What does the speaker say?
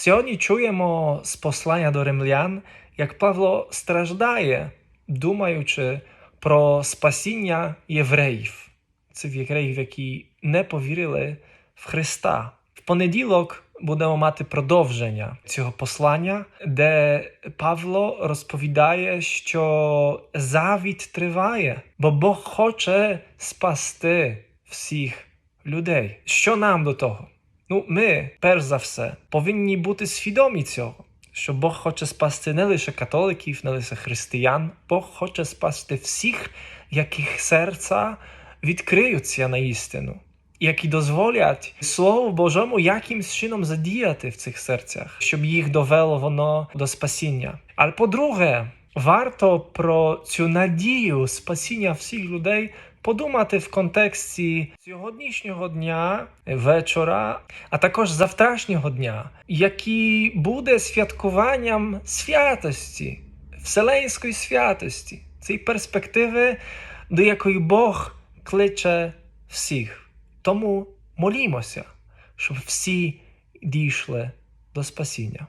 Сьогодні чуємо з послання до римлян, як Павло страждає, думаючи про спасіння євреїв, цих євреїв, які не повірили в Христа. В понеділок будемо мати продовження цього послання, де Павло розповідає, що завіт триває, бо Бог хоче спасти всіх людей. Що нам до того? Ну, ми, перш за все, повинні бути свідомі цього, що Бог хоче спасти не лише католиків, не лише християн, Бог хоче спасти всіх, яких серця відкриються на істину, які дозволять Слову Божому якимсь чином задіяти в цих серцях, щоб їх довело воно до спасіння. Але по-друге, варто про цю надію спасіння всіх людей подумати в контексті сьогоднішнього дня, вечора, а також завтрашнього дня, який буде святкуванням святості, вселенської святості, цієї перспективи, до якої Бог кличе всіх. Тому молімося, щоб всі дійшли до спасіння.